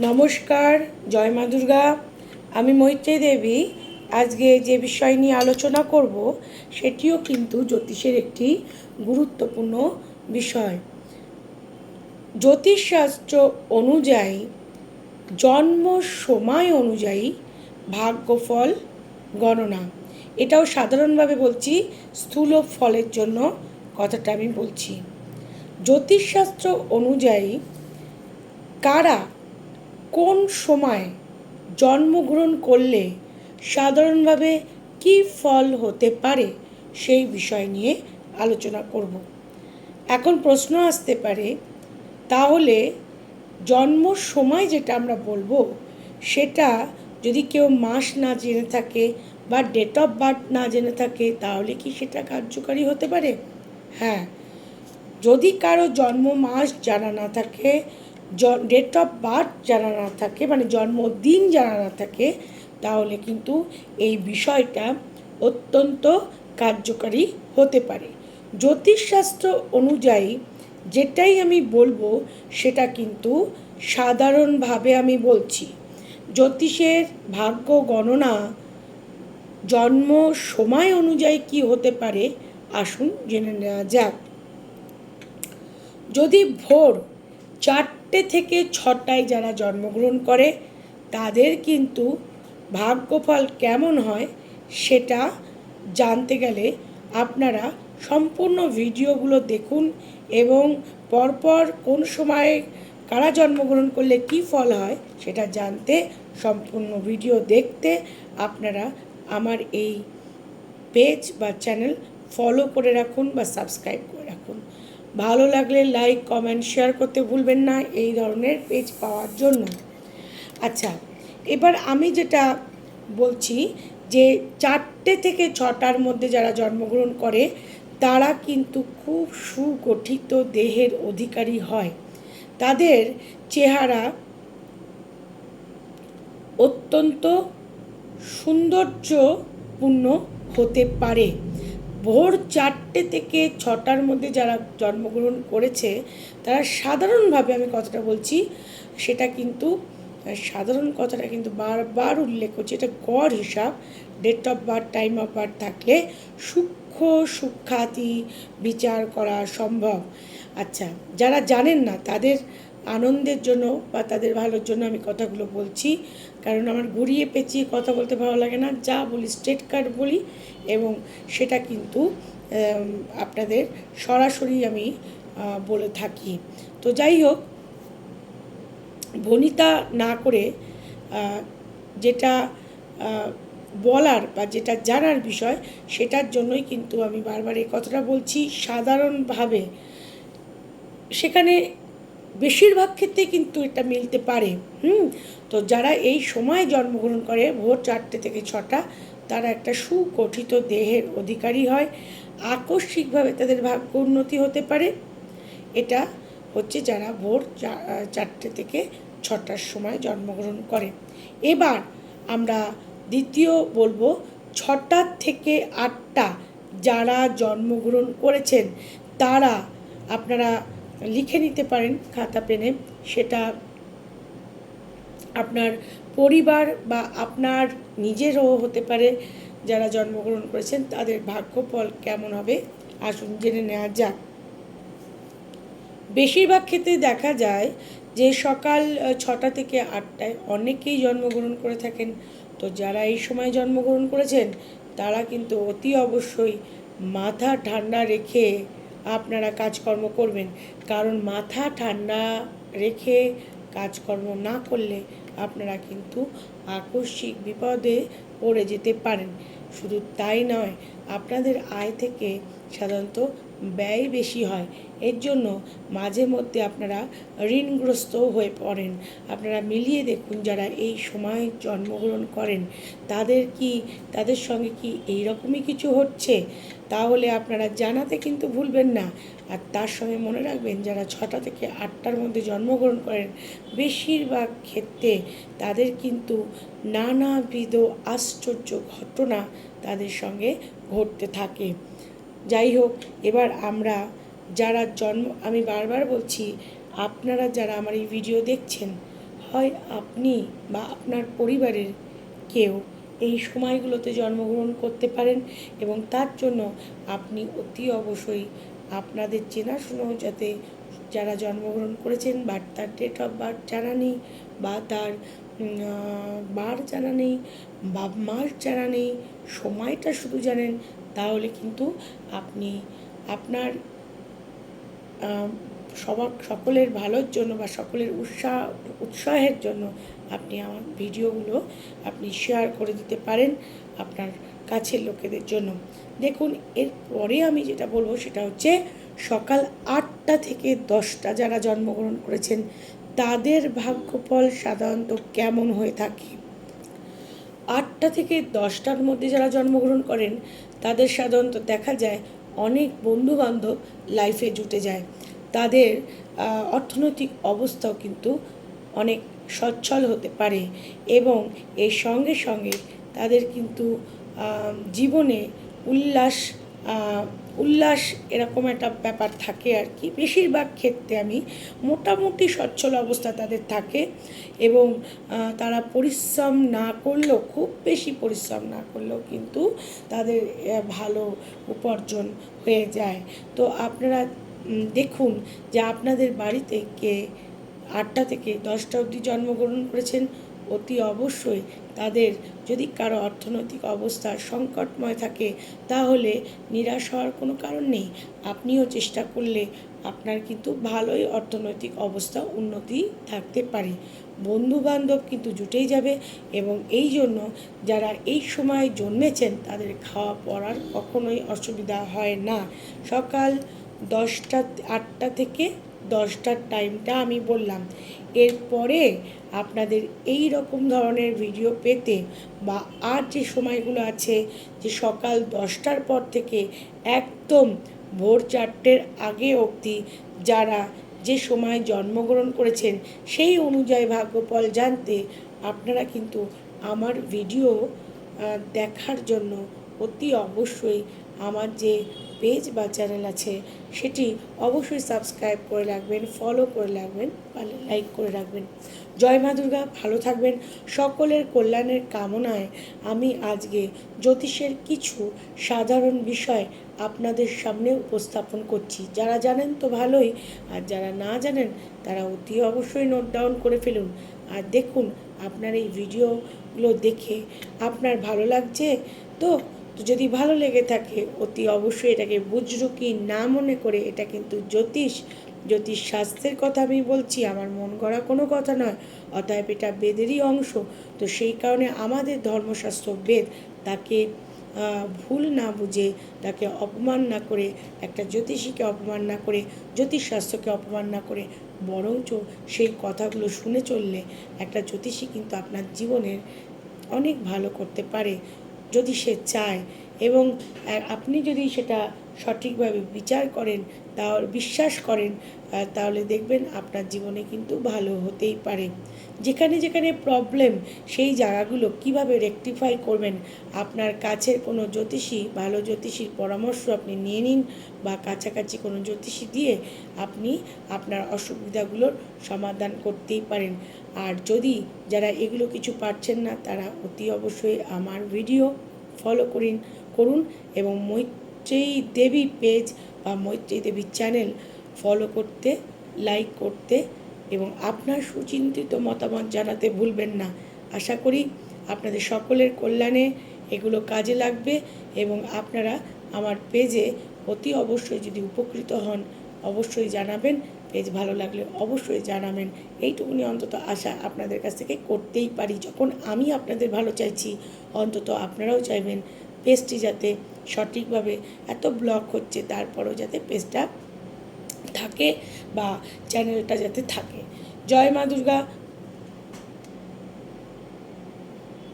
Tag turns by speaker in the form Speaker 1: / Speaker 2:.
Speaker 1: নমস্কার, জয় মা দুর্গা। আমি মৈত্রী দেবী। আজকে যে বিষয় নিয়ে আলোচনা করব, সেটিও কিন্তু জ্যোতিষের একটি গুরুত্বপূর্ণ বিষয়। জ্যোতিষশাস্ত্র অনুযায়ী, জন্ম সময় অনুযায়ী ভাগ্যফল গণনা। এটাও সাধারণভাবে বলছি, স্থূল ফলের জন্য কথাটা আমি বলছি। জ্যোতিষশাস্ত্র অনুযায়ী কারা কোন সময় জন্মগ্রহণ করলে সাধারণভাবে কী ফল হতে পারে সেই বিষয় নিয়ে আলোচনা করব। এখন প্রশ্ন আসতে পারে, তাহলে জন্ম সময় যেটা আমরা বলব, সেটা যদি কেউ মাস না জেনে থাকে বা ডেট অফ বার্থ না জেনে থাকে, তাহলে কি সেটা কার্যকারী হতে পারে? হ্যাঁ যদি কারও জন্ম মাস জানা না থাকে ডেট অফ বার্থ জানা না থাকে মানে জন্মদিন জানা না থাকে, তাহলে কিন্তু এই বিষয়টা অত্যন্ত কার্যকারী হতে পারে। জ্যোতিষশাস্ত্র অনুযায়ী যেটাই আমি বলব, সেটা কিন্তু সাধারণভাবে আমি বলছি। জ্যোতিষের ভাগ্য গণনা জন্ম সময় অনুযায়ী কি হতে পারে, আসুন জেনে নেওয়া যাক। যদি ভোর চারটে থেকে ছটায় যারা জন্মগ্রহণ করে, তাদের কিন্তু ভাগ্যফল কেমন হয় সেটা জানতে গেলে আপনারা সম্পূর্ণ ভিডিওগুলো দেখুন এবং পরপর কোন সময়ে কারা জন্মগ্রহণ করলে কি ফল হয় সেটা জানতে, সম্পূর্ণ ভিডিও দেখতে আপনারা আমার এই পেজ বা চ্যানেল ফলো করে রাখুন বা সাবস্ক্রাইব করে রাখুন। ভালো লাগলে লাইক কমেন্ট শেয়ার করতে ভুলবেন না এই ধরনের পেজ পাওয়ার জন্য। আচ্ছা এবার আমি যেটা বলছি যে চারটে থেকে ছটার মধ্যে যারা জন্মগ্রহণ করে, তারা কিন্তু খুব সুগঠিত দেহের অধিকারী হয়। তাদের চেহারা অত্যন্ত সৌন্দর্যপূর্ণ হতে পারে। ভোর চারটে থেকে ছটার মধ্যে যারা জন্মগ্রহণ করেছে, তারা সাধারণভাবে আমি কথাটা বলছি, সেটা কিন্তু, সাধারণ কথাটা কিন্তু বারবার উল্লেখ করছি, এটা গড় হিসাব date of birth time of birth থাকলে সূক্ষ্ম সূক্ষাতি বিচার করা সম্ভব। আচ্ছা যারা জানেন না, তাদের আনন্দের জন্য বা তাদের ভালোর জন্য আমি কথাগুলো বলছি। কারণ আমার ঘুরিয়ে পেঁচিয়ে কথা বলতে ভালো লাগে না। যা বলি স্ট্রেট কাট বলি এবং সেটা কিন্তু আপনাদের সরাসরি আমি বলে থাকি। তো যাই হোক বনিতা না করে যেটা বলার বা যেটা জানার বিষয় সেটার জন্যই কিন্তু আমি বারবার এই কথাটা বলছি। সাধারণভাবে সেখানে বেশিরভাগ ক্ষেত্রে কিন্তু এটা মিলতে পারে, হুম? তো যারা এই সময় জন্মগ্রহণ করে, ভোর চারটে থেকে ছটা, তারা একটা সুগঠিত দেহের অধিকারী হয়। আকস্মিকভাবে তাদের ভাগ্য উন্নতি হতে পারে। এটা হচ্ছে যারা ভোর চারটে থেকে ছটার সময় জন্মগ্রহণ করে। এবার আমরা দ্বিতীয় বলব ছটার থেকে আটটা যারা জন্মগ্রহণ করেছেন, তারা আপনারা লিখে নিতে পারেন খাতা পেনে। সেটা আপনার পরিবার বা আপনার নিজেরও হতে পারে। যারা জন্মগ্রহণ করেছেন, তাদের ভাগ্যফল কেমন হবে আসুন জেনে নেওয়া যাক। বেশিরভাগ ক্ষেত্রে দেখা যায় যে সকাল ছটা থেকে আটটায় অনেকেই জন্মগ্রহণ করে থাকেন। তো যারা এই সময় জন্মগ্রহণ করেছেন, তারা কিন্তু অতি অবশ্যই মাথা ঠান্ডা রেখে আপনারা কাজকর্ম করবেন। কারণ মাথা ঠান্ডা রেখে কাজকর্ম না করলে আপনারা কিন্তু আকস্মিক বিপদে পড়ে যেতে পারেন। শুধু তাই নয়, আপনাদের আয় থেকে সাধারণত ব্যয় বেশি হয়। এর জন্য মাঝে মধ্যে আপনারা ঋণগ্রস্ত হয়ে পড়েন। আপনারা মিলিয়ে দেখুন যারা এই সময় জন্মগ্রহণ করেন, তাদের কি, তাদের সঙ্গে কি এই রকমই কিছু হচ্ছে? তাহলে আপনারা জানাতে কিন্তু ভুলবেন না। আর তার সঙ্গে মনে রাখবেন, যারা ছটা থেকে আটটার মধ্যে জন্মগ্রহণ করেন, বেশিরভাগ ক্ষেত্রে তাদের কিন্তু নানাবিধ আশ্চর্য ঘটনা তাদের সঙ্গে ঘটতে থাকে। যাই হোক, এবার আমরা যারা জন্ম, আমি বারবার বলছি, আপনারা যারা আমার এই ভিডিও দেখছেন, হয় আপনি বা আপনার পরিবারের কেউ এই সময়গুলোতে জন্মগ্রহণ করতে পারেন এবং তার জন্য আপনি অতি অবশ্যই আপনাদের চেনাশুনো যাতে যারা জন্মগ্রহণ করেছেন বা তার ডেট অফ বার্থ জানা নেই বা তার বার জানা নেই বা মাস জানা নেই, সময়টা শুধু জানেন, তাহলে কিন্তু আপনি আপনার সবার, সকলের ভালোর জন্য বা সকলের উৎসাহ উৎসাহের জন্য আপনি আমার ভিডিওগুলো আপনি শেয়ার করে দিতে পারেন আপনার কাছের লোকেদের জন্য। দেখুন এরপরে আমি যেটা বলব সেটা হচ্ছে সকাল আটটা থেকে দশটা যারা জন্মগ্রহণ করেছেন, তাদের ভাগ্যফল সাধারণত কেমন হয়ে থাকে? আটটা থেকে দশটার মধ্যে যারা জন্মগ্রহণ করেন, তাদের সাধারণত দেখা যায় অনেক বন্ধুবান্ধব লাইফে জুটে যায়। তাদের অর্থনৈতিক অবস্থাও কিন্তু অনেক সচ্ছল হতে পারে এবং এর সঙ্গে সঙ্গে তাদের কিন্তু জীবনে উল্লাস উল্লাস এরকম একটা ব্যাপার থাকে আর কি। বেশিরভাগ ক্ষেত্রে আমি মোটামুটি সচ্ছল অবস্থা তাদের থাকে এবং তারা পরিশ্রম না করলেও, খুব বেশি পরিশ্রম না করলেও কিন্তু তাদের ভালো উপার্জন হয়ে যায়। তো আপনারা দেখুন যে আপনাদের বাড়িতে কে আটটা থেকে দশটা অবধি জন্মগ্রহণ করেছেন অতি অবশ্যই তাদের যদি কারও অর্থনৈতিক অবস্থা সংকটময় থাকে, তাহলে নিরাশ হওয়ার কোনো কারণ নেই। আপনিও চেষ্টা করলে আপনার কিন্তু ভালোই অর্থনৈতিক অবস্থা উন্নতি থাকতে পারে। বন্ধু বান্ধব কিন্তু জুটেই যাবে এবং এই জন্য যারা এই সময় জন্মেছেন, তাদের খাওয়া পড়ার কখনোই অসুবিধা হয় না। সকাল দশটা, আটটা থেকে দশটার টাইমটা আমি বললাম। এরপরে আপনাদের এই রকম ধরনের ভিডিও পেতে বা আর যে সময়গুলো আছে, যে সকাল দশটার পর থেকে একদম ভোর চারটের আগে অবধি যারা যে সময় জন্মগ্রহণ করেছেন, সেই অনুযায়ী ভাগ্যফল জানতে আপনারা কিন্তু আমার ভিডিও দেখার জন্য অতি অবশ্যই আমার যে পেজ বা চ্যানেল আছে, সেটি অবশ্যই সাবস্ক্রাইব করে রাখবেন ফলো করে রাখবেন পারলে লাইক করে রাখবেন। জয় মা দুর্গা, ভালো থাকবেন। সকলের কল্যাণের কামনায় আমি আজকে জ্যোতিষের কিছু সাধারণ বিষয় আপনাদের সামনে উপস্থাপন করছি। যারা জানেন তো ভালোই, আর যারা না জানেন, তারা অতি অবশ্যই নোট ডাউন করে ফেলুন। আর দেখুন, আপনার এই ভিডিওগুলো দেখে আপনার ভালো লাগছে? তো তো যদি ভালো লেগে থাকে, অতি অবশ্যই এটাকে বুজরুকি না মনে করে এটা কিন্তু জ্যোতিষ। জ্যোতিষ শাস্ত্রের কথা আমি বলছি, আমার মন গড়া কোনো কথা নয়, অতএব এটা বেদেরই অংশ। তো সেই কারণে আমাদের ধর্মশাস্ত্র বেদ তাকে ভুল না বুঝে, তাকে অপমান না করে, একটা জ্যোতিষীকে অপমান না করে জ্যোতিষশাস্ত্রকে অপমান না করে, বরঞ্চ সেই কথাগুলো শুনে চললে একটা জ্যোতিষী কিন্তু আপনার জীবনের অনেক ভালো করতে পারে। যদি সে চায় এবং আপনি যদি সেটা সঠিকভাবে বিচার করেন তাহলে বিশ্বাস করেন তাহলে দেখবেন আপনার জীবনে কিন্তু ভালো হতেই পারে। যেখানে যেখানে প্রবলেম সেই জায়গাগুলো কীভাবে রেকটিফাই করবেন, আপনার কাছের কোনো জ্যোতিষী, ভালো জ্যোতিষীর পরামর্শ আপনি নিয়ে নিন বা কাছাকাছি কোনো জ্যোতিষী দিয়ে আপনি আপনার অসুবিধাগুলোর সমাধান করতেই পারেন। আর যদি যারা এগুলো কিছু পারছেন না, তারা অতি অবশ্যই আমার ভিডিও ফলো করিন। করুন এবং মৈত্রেয়ী দেবী পেজ বা মৈত্রেয়ী দেবীর চ্যানেল ফলো করতে লাইক করতে এবং আপনার সুচিন্তিত মতামত জানাতে ভুলবেন না। আশা করি আপনাদের সকলের কল্যাণে এগুলো কাজে লাগবে এবং আপনারা আমার পেজে অতি অবশ্যই যদি উপকৃত হন, অবশ্যই জানাবেন। পেজ ভালো লাগলে অবশ্যই জানাবেন। এইটুকুনি অন্তত আশা আপনাদের কাছ থেকে করতেই পারি। যখন আমি আপনাদের ভালো চাইছি, অন্তত আপনারাও চাইবেন পেজটি যাতে সঠিকভাবে এত ব্লক হচ্ছে, তারপরও যাতে পেস্টটা থাকে বা চ্যানেলটা যাতে থাকে। জয় মা দুর্গা